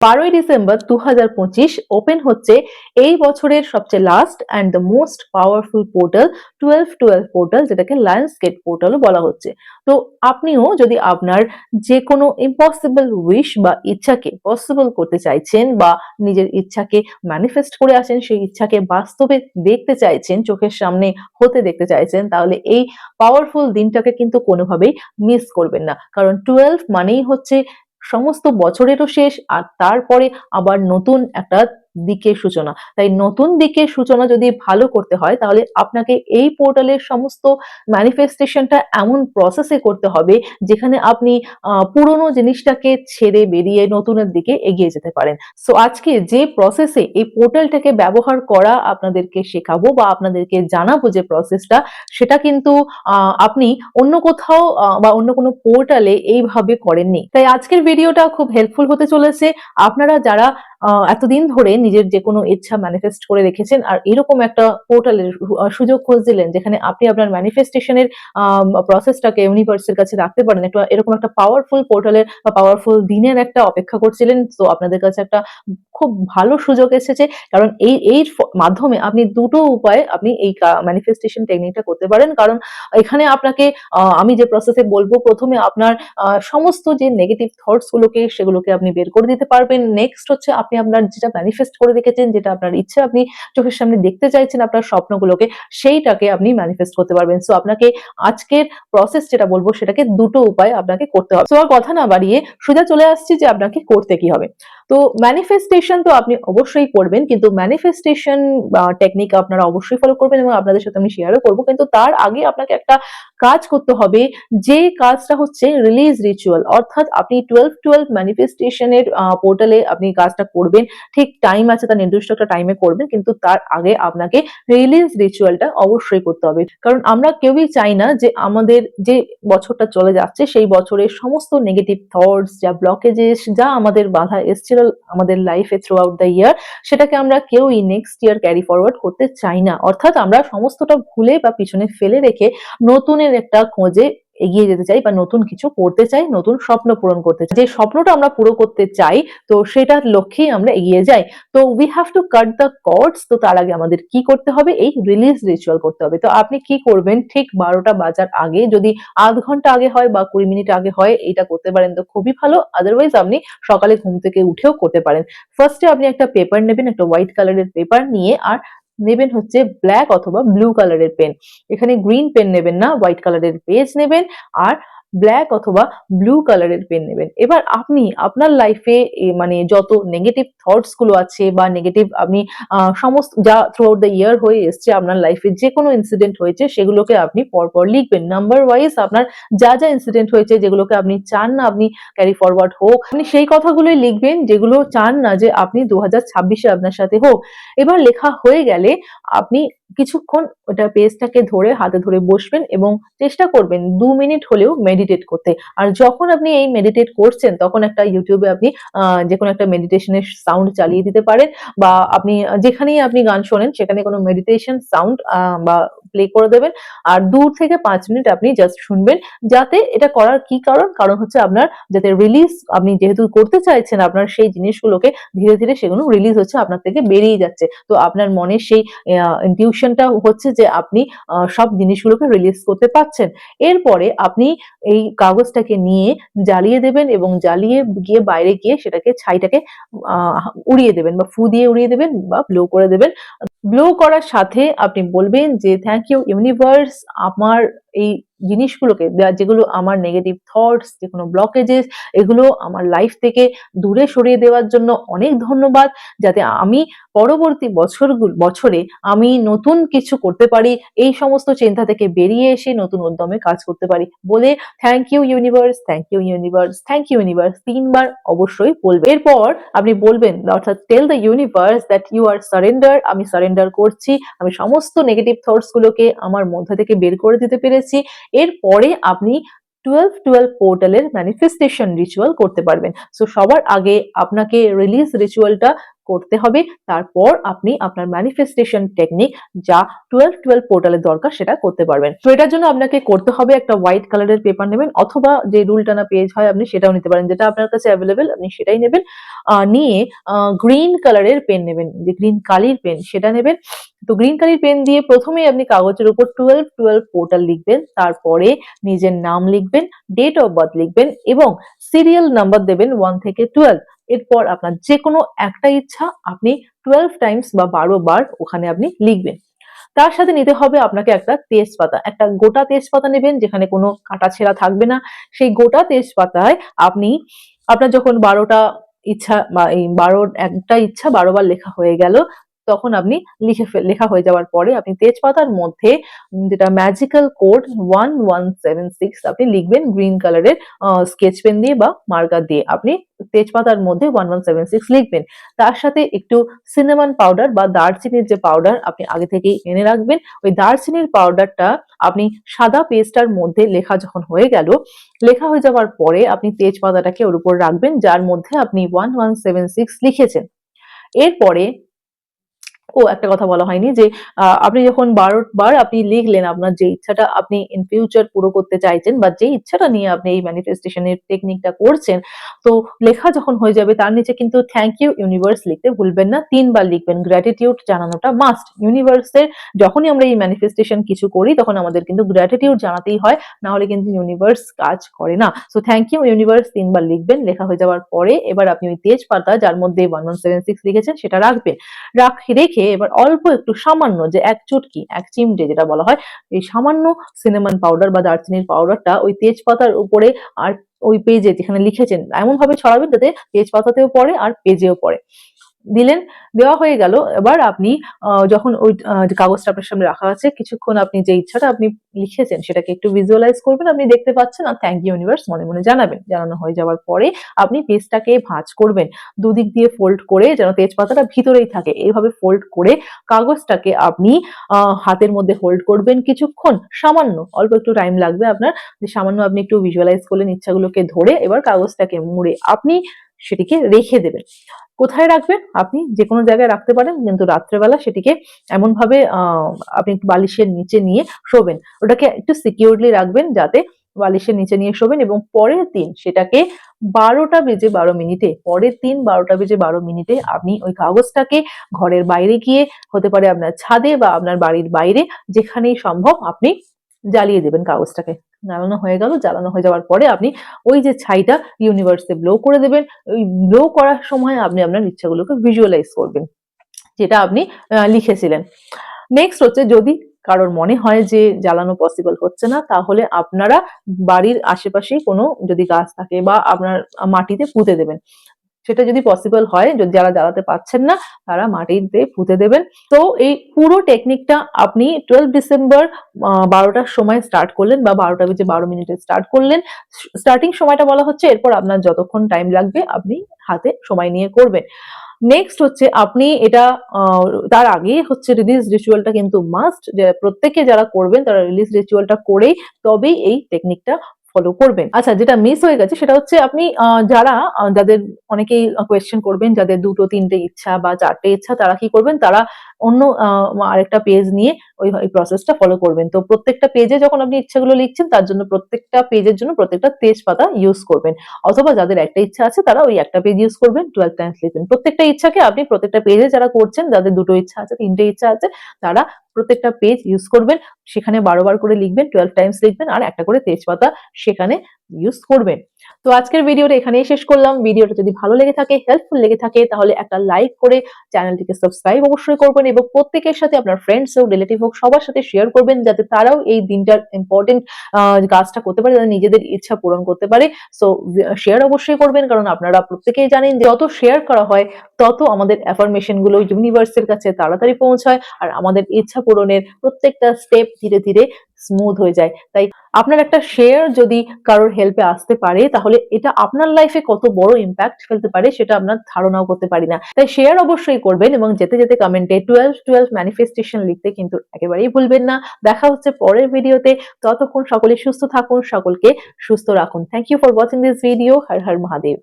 বারোই ডিসেম্বর দু হাজার পঁচিশ ওপেন হচ্ছে এই বছরের সবচেয়ে last and the most powerful portal twelve twelve portal যেটাকে লায়ন্স গেট পোর্টালও বলা হচ্ছে। তো আপনিও যদি আপনার যে কোনো ইম্পসিবল উইশ বা ইচ্ছাকে পসিবল করতে চাইছেন বা নিজের ইচ্ছাকে ম্যানিফেস্ট করে আসেন, সেই ইচ্ছাকে বাস্তবে দেখতে চাইছেন, চোখের সামনে হতে দেখতে চাইছেন, তাহলে এই পাওয়ারফুল দিনটাকে কিন্তু কোনোভাবেই মিস করবেন না। কারণ টুয়েলভ মানেই হচ্ছে সমস্ত বছরেরও শেষ আর তারপরে আবার নতুন একটা দিকের সূচনা। তাই নতুন দিকের সূচনা যদি ভালো করতে হয়, তাহলে আপনাকে এই পোর্টালের সমস্ত ম্যানিফেস্টেশনটা এমন প্রসেসে করতে হবে, যেখানে আপনি পুরনো জিনিসটাকে ছেড়ে বেরিয়ে নতুনের দিকে এগিয়ে যেতে পারেন। সো আজকে যে প্রসেসে এই পোর্টালটাকে ব্যবহার করা আপনাদেরকে শেখাবো বা আপনাদেরকে জানাব যে প্রসেসটা সেটা কিন্তু আপনি অন্য কোথাও বা অন্য কোনো পোর্টালে এইভাবে করেননি। তাই আজকের ভিডিওটা খুব হেল্পফুল হতে চলেছে। আপনারা যারা এতদিন ধরে নিজের যে কোনো ইচ্ছা ম্যানিফেস্ট করে রেখেছেন আর এরকম একটা পোর্টালের সুযোগ খুঁজছিলেন যেখানে আপনি আপনার ম্যানিফেস্টেশনের প্রসেসটাকে ইউনিভার্সের কাছে রাখতে পারেন। একটা এরকম একটা পাওয়ারফুল পোর্টালের বা পাওয়ারফুল দিনের একটা অপেক্ষা করছিলেন। তো আপনাদের কাছে একটা খুব ভালো সুযোগ এসেছে কারণ এই এই মাধ্যমে আপনি দুটো উপায়ে আপনি এই ম্যানিফেস্টেশন টেকনিকটা করতে পারেন। কারণ এখানে আপনাকে আমি যে প্রসেসে বলব, প্রথমে আপনার সমস্ত যে নেগেটিভ থটস গুলোকে সেগুলোকে আপনি বের করে দিতে পারবেন। নেক্সট হচ্ছে আপনি আপনার যেটা ম্যানিফেস্ট করে রেখেছেন, যেটা আপনার ইচ্ছে, আপনি চোখের সামনে দেখতে চাইছেন আপনার স্বপ্নগুলোকে, সেইটাকে আপনি ম্যানিফেস্ট করতে পারবেন। সো আপনাকে আজকের প্রসেস যেটা বলব, সেটাকে দুটো উপায় আপনাকে করতে হবে। সো আর কথা না বাড়িয়ে সোজা চলে আসছি যে আপনাকে করতে কি হবে। তো ম্যানিফেস্টেশন তো আপনি অবশ্যই করবেন, কিন্তু ম্যানিফেস্টেশন টেকনিক আপনারা অবশ্যই ফলো করবেন এবং আপনাদের সাথে আমি শেয়ারও করব। কিন্তু তার আগে আপনাকে একটা কাজ করতে হবে, যে কাজটা হচ্ছে রিলিজ রিচুয়াল অর্থাৎ আপনি টুয়েলভ টুয়েলভ ম্যানিফেস্টেশনের পোর্টালে আপনি কাজটা করবেন। ঠিক টাইম আছে তার নির্দিষ্ট একটা টাইমে করবেন, কিন্তু তার আগে আপনাকে রিলিজ রিচুয়ালটা অবশ্যই করতে হবে। কারণ আমরা কেউই চাই না যে আমাদের যে বছরটা চলে যাচ্ছে, সেই বছরের সমস্ত নেগেটিভ থটস যা ব্লকেজেস যা আমাদের বাধা এসেছিল আমাদের লাইফে থ্রু আউট দ্য ইয়ার সেটাকে আমরা কেউই নেক্সট ইয়ার ক্যারি ফরওয়ার্ড করতে চাই না। অর্থাৎ আমরা সমস্তটা ভুলে বা পিছনে ফেলে রেখে নতুনের একটা খোঁজে এগিয়ে যেতে চাই বা নতুন কিছু করতে চাই, নতুন স্বপ্ন পূরণ করতে চাই। যে স্বপ্নটা আমরা পুরো করতে চাই, তো সেটার লক্ষ্যেই আমরা এগিয়ে যাই। তো we have to cut the cords তো তার আগে আমাদের কি করতে হবে? এই রিলিজ রিচুয়াল করতে হবে। তো আপনি কি করবেন? ঠিক বারোটা বাজার আগে, যদি আধ ঘণ্টা আগে হয় বা কুড়ি মিনিট আগে হয়, এটা করতে পারেন তো খুবই ভালো। আদারওয়াইজ আপনি সকালে ঘুম থেকে উঠেও করতে পারেন। ফার্স্টে আপনি একটা পেপার নেবেন, একটা হোয়াইট কালারের পেপার নিয়ে, আর নেবেন হচ্ছে ব্ল্যাক অথবা ব্লু কালারের পেন এখানে গ্রিন পেন নেবেন না হোয়াইট কালারের পেজ নেবেন। আর ব্ল্যাক অথবা ব্লু কালারের পেন নেবেন। এবার আপনি আপনার লাইফে মানে যত নেগেটিভ থটসগুলো আছে বা নেগেটিভ আপনি সমস্ত যা থ্রু আউট দ্য ইয়ার হয়ে এসছে আপনার লাইফে যে কোনো ইনসিডেন্ট হয়েছে সেগুলোকে আপনি পরপর লিখবেন। নাম্বার ওয়াইজ আপনার যা যা ইনসিডেন্ট হয়েছে যেগুলোকে আপনি চান না আপনি ক্যারি ফরওয়ার্ড হোক, আপনি সেই কথাগুলোই লিখবেন যেগুলো চান না যে আপনি দু হাজার ছাব্বিশে আপনার সাথে হোক। এবার লেখা হয়ে গেলে আপনি কিছুক্ষণ ওটা পেজটাকে ধরে হাতে ধরে বসবেন এবং চেষ্টা করবেন দু মিনিট হলেও মেডিটেট করতে। আর যখন আপনি এই মেডিটেট করছেন, তখন একটা ইউটিউবে আপনি যে কোনো একটা মেডিটেশনের সাউন্ড চালিয়ে দিতে পারেন বা আপনি, যেখানেই আপনি গান শোনেন, সেখানে কোনো মেডিটেশন সাউন্ড বা প্লে করে দেবেন। আর দূর থেকে পাঁচ মিনিট আপনি জাস্ট শুনবেন, যাতে এটা করার কি কারণ? কারণ হচ্ছে আপনার যাতে রিলিজ আপনি যেহেতু করতে চাইছেন, আপনার সেই জিনিসগুলোকে ধীরে ধীরে সেগুলো রিলিজ হচ্ছে, আপনার থেকে বেরিয়ে যাচ্ছে। তো আপনার মনে সেই ইনটিউশনটা হচ্ছে যে আপনি সব জিনিসগুলোকে রিলিজ করতে পারছেন। এরপরে আপনি এই কাগজটাকে নিয়ে জ্বালিয়ে দেবেন এবং জ্বালিয়ে গিয়ে বাইরে গিয়ে সেটাকে, ছাইটাকে উড়িয়ে দেবেন বা ফু দিয়ে উড়িয়ে দেবেন বা ব্লো করে দেবেন। ব্লো করার সাথে আপনি বলবেন যে থ্যাংক ইউ ইউনিভার্স আমার এই জিনিসগুলোকে যেগুলো আমার নেগেটিভ থটস যে কোনো ব্লকেজেস এগুলো আমার লাইফ থেকে দূরে সরিয়ে দেওয়ার জন্য অনেক ধন্যবাদ। যাতে আমি পরবর্তী বছরগুলো, বছরে আমি নতুন কিছু করতে পারি, এই সমস্ত চিন্তা থেকে বেরিয়ে এসে নতুন উদ্যমে কাজ করতে পারি বলে thank you universe thank you universe thank you universe তিনবার অবশ্যই বলবে। এরপর আপনি বলবেন, অর্থাৎ tell the universe that you are surrender আমি সারেন্ডার করছি, আমি সমস্ত নেগেটিভ থটস গুলোকে আমার মধ্যে থেকে বের করে দিতে পেরেছি এরপরে আপনি টুয়েলভ টুয়েলভ পোর্টালের ম্যানিফেস্টেশন রিচুয়াল করতে পারবেন। সো সবার আগে আপনাকে রিলিজ রিচুয়ালটা করতে হবে। তারপর আপনি আপনার ম্যানিফেস্টেশন টেকনিক যা টুয়েলভ টুয়েলভ পোর্টালের দরকার সেটা করতে পারবেন। তো এটার জন্য আপনাকে করতে হবে একটা হোয়াইট কালারের পেপার নেবেন অথবা যে রুল টানা পেজ হয় আপনি সেটাও নিতে পারেন। যেটা আপনার কাছে অ্যাভেলেবেল আপনি সেটাই নেবেন। নিয়ে গ্রিন কালারের পেন নেবেন, যে গ্রিন কালির পেন সেটা নেবেন। তো গ্রিন কালির পেন দিয়ে প্রথমেই আপনি কাগজের উপর টুয়েলভ টুয়েলভ পোর্টাল লিখবেন, তারপরে নিজের নাম লিখবেন ডেট অফ বার্থ লিখবেন এবং সিরিয়াল নাম্বার দেবেন ওয়ান থেকে টুয়েলভ এরপর আপনার যে কোনো একটা ইচ্ছা আপনি টুয়েলভ টাইমস বা বারো বার ওখানে আপনি লিখবেন। তার সাথে নিতে হবে আপনাকে একটা তেজপাতা। একটা গোটা তেজপাতা নেবেন যেখানে কোনো কাটা ছেঁড়া থাকবে না। সেই গোটা তেজপাতায় আপনি, আপনার যখন বারোটা ইচ্ছা বা এই বারো, একটা ইচ্ছা বারো বার লেখা হয়ে গেল তখন আপনি লিখে লেখা হয়ে যাওয়ার পরে আপনি তেজপাতার মধ্যে যেটা magical code one one seven six আপনি লিখবেন গ্রিন কালারের স্কেচ পেন দিয়ে বা মার্কার দিয়ে। আপনি তেজপাতার মধ্যে ওয়ান ওয়ান সেভেন সিক্স লিখবেন। তার সাথে একটু সিনেমান পাউডার বা দারচিনির যে পাউডার আপনি আগে থেকেই এনে রাখবেন। ওই দারচিনির পাউডারটা আপনি সাদা পেজটার মধ্যে লেখা যখন হয়ে গেল, লেখা হয়ে যাওয়ার পরে আপনি তেজপাতাটাকে ওর উপর রাখবেন, যার মধ্যে আপনি ওয়ান ওয়ান সেভেন সিক্স লিখেছেন। এরপরে ও একটা কথা বলা হয়নি যে আপনি যখন বারো, বার আপনি লিখলেন আপনার যে ইচ্ছাটা আপনি ইন ফিউচার পুরো করতে চাইছেন বা যে ইচ্ছাটা নিয়ে আপনি এই ম্যানিফেস্টেশনের টেকনিকটা করছেন, তো লেখা যখন হয়ে যাবে তার নিচে কিন্তু থ্যাংক ইউ ইউনিভার্স লিখতে ভুলবেন না, তিনবার লিখবেন। গ্র্যাটিটিউড জানানোটা মাস্ট ইউনিভার্সের যখনই আমরা এই ম্যানিফেস্টেশন কিছু করি, তখন আমাদের কিন্তু গ্র্যাটিটিউড জানাতেই হয়, না হলে কিন্তু ইউনিভার্স কাজ করে না। সো থ্যাংক ইউ ইউনিভার্স তিনবার লিখবেন, লেখা হয়ে যাওয়ার পরে এবার আপনি ওই তেজপাতা যার মধ্যে ওয়ান ওয়ান সেভেন সিক্স লিখেছেন, সেটা রাখবেন। রাখ, রেখে এবার অল্প একটু সামান্য যে এক চুটকি, এক চিমটে যেটা বলা হয়, এই সামান্য সিনেমান পাউডার বা দারচিনির পাউডারটা ওই তেজপাতার উপরে আর ওই পেজে যেখানে লিখেছেন এমন ভাবে ছড়াবেন যাতে তেজপাতাতেও পড়ে আর পেজেও পড়ে। দিলেন, দেওয়া হয়ে গেল। এবার আপনি যখন ওই কাগজটা আপনার সামনে রাখা আছে, কিছুক্ষণ আপনি যে ইচ্ছাটা আপনি লিখেছেন, সেটাকে একটু ভিজুয়ালাইজ করবেন, আপনি দেখতে পাচ্ছেন আর থ্যাংক ইউ ইউনিভার্স মনে মনে জানাবেন। জানানো হয়ে যাওয়ার পরে আপনি পেজটাকে ভাঁজ করবেন। দুদিক দিয়ে ফোল্ড করে যেন তেজপাতাটা ভিতরেই থাকে। এইভাবে ফোল্ড করে কাগজটাকে আপনি হাতের মধ্যে হোল্ড করবেন কিছুক্ষণ। সামান্য, অল্প একটু টাইম লাগবে আপনার। যে সামান্য আপনি একটু ভিজুয়ালাইজ করলেন ইচ্ছাগুলোকে ধরে, এবার কাগজটাকে মুড়ে। আপনি সেটিকে রেখে দেবেন। কোথায় রাখবেন? আপনি যে কোনো জায়গায় রাখতে পারেন কিন্তু রাত্রেবেলা সেটিকে এমন ভাবে আহ, আপনি একটু বালিশের নিচে নিয়ে শোবেন। ওটাকে একটু সিকিউরলি রাখবেন যাতে বালিশের নিচে নিয়ে শোবেন এবং পরের দিন সেটাকে বারোটা বেজে বারো মিনিটে পরের দিন বারোটা বেজে বারো মিনিটে আপনি ওই কাগজটাকে ঘরের বাইরে গিয়ে হতে পারে আপনার ছাদে বা আপনার বাড়ির বাইরে যেখানেই সম্ভব আপনি জ্বালিয়ে দেবেন কাগজটাকে। জ্বালানো হয়ে গেল। জ্বালানো হয়ে যাওয়ার পরে আপনি ওই যে ছাইটা ইউনিভার্সে ব্লো করে দেবেন। ওই ব্লো করার সময় আপনি আপনার ইচ্ছাগুলোকে ভিজুয়ালাইজ করবেন, যেটা আপনি লিখেছিলেন। নেক্সট হচ্ছে যদি কারোর মনে হয় যে জ্বালানো পসিবল হচ্ছে না, তাহলে আপনারা বাড়ির আশেপাশেই কোনো যদি গাছ থাকে বা আপনার মাটিতে পুঁতে দেবেন। সেটা যদি পসিবল হয়, যদি যারা জ্বালাতে পারছেন না, তারা মাটিতে পুঁতে দেবেন। তো এই পুরো টেকনিকটা আপনি টুয়েলভ ডিসেম্বর বারোটার সময় স্টার্ট করলেন বা বারোটা বেজে বারো মিনিটে স্টার্ট করলেন। স্টার্টিং সময়টা বলা হচ্ছে, এরপর আপনার যতক্ষণ টাইম লাগবে, আপনি হাতে সময় নিয়ে করবেন। নেক্সট হচ্ছে, আপনি এটা তার আগে হচ্ছে রিলিজ রিচুয়ালটা কিন্তু মাস্ট প্রত্যেকে যারা করবেন, তারা রিলিজ রিচুয়ালটা করেই তবেই এই টেকনিকটা ফলো করবেন। আচ্ছা যেটা মিস হয়ে গেছে সেটা হচ্ছে আপনি যারা যাদের অনেকেই কোয়েশ্চেন করবেন, যাদের দুটো, তিনটে ইচ্ছা বা চারটে ইচ্ছা, তারা কি করবেন? তারা অন্য আরেকটা পেজ নিয়ে ওই প্রসেসটা ফলো করবেন। তো প্রত্যেকটা পেজে যখন আপনি ইচ্ছাগুলো লিখছেন, তার জন্য প্রত্যেকটা পেজের জন্য প্রত্যেকটা তেজপাতা ইউজ করবেন। অথবা যাদের একটা ইচ্ছা আছে, তারা ওই একটা পেজ ইউজ করবেন টুয়েলভ টাইমস লিখবেন। প্রত্যেকটা ইচ্ছাকে আপনি প্রত্যেকটা পেজে যারা করছেন, যাদের দুটো ইচ্ছা আছে, তিনটে ইচ্ছা আছে, তারা প্রত্যেকটা পেজ ইউজ করবেন। সেখানে বারো বার করে লিখবেন টুয়েলভ টাইমস লিখবেন, আর একটা করে তেজপাতা সেখানে ইউজ করবেন। তো আজকের ভিডিওটা এখানেই শেষ করলাম। ভিডিওটা যদি ভালো লেগে থাকে হেল্পফুল লেগে থাকে, তাহলে একটা লাইক করে চ্যানেলটিকে সাবস্ক্রাইব অবশ্যই করবেন এবং প্রত্যেকের সাথে আপনার ফ্রেন্ডস হোক রিলেটিভ হোক, সবার সাথে শেয়ার করবেন যাতে তারাও এই দিনটার ইম্পর্টেন্ট কাজটা করতে পারে যাতে নিজেদের ইচ্ছা পূরণ করতে পারে। সো শেয়ার অবশ্যই করবেন, কারণ আপনারা প্রত্যেকেই জানেন যত শেয়ার করা হয়, তত আমাদের অ্যাফার্মেশনগুলো ইউনিভার্সের কাছে তাড়াতাড়ি পৌঁছায়। আর আমাদের ইচ্ছা পূরণের প্রত্যেকটা স্টেপ ধীরে ধীরে স্মুথ হয়ে যায়। তাই আপনার একটা শেয়ার যদি কারোর হেল্পে আসতে পারে, তাহলে এটা আপনার লাইফে কত বড় ইম্প্যাক্ট ফেলতে পারে সেটা আপনার ধারণাও করতে পারি না। তাই শেয়ার অবশ্যই করবেন এবং যেতে যেতে কমেন্টে টুয়েলভ টুয়েলভ ম্যানিফেস্টেশন লিখতে কিন্তু একেবারেই ভুলবেন না। দেখা হচ্ছে পরের ভিডিওতে ততক্ষণ সকলে সুস্থ থাকুন, সকলকে সুস্থ রাখুন। Thank you for watching this video Har Har Mahadev.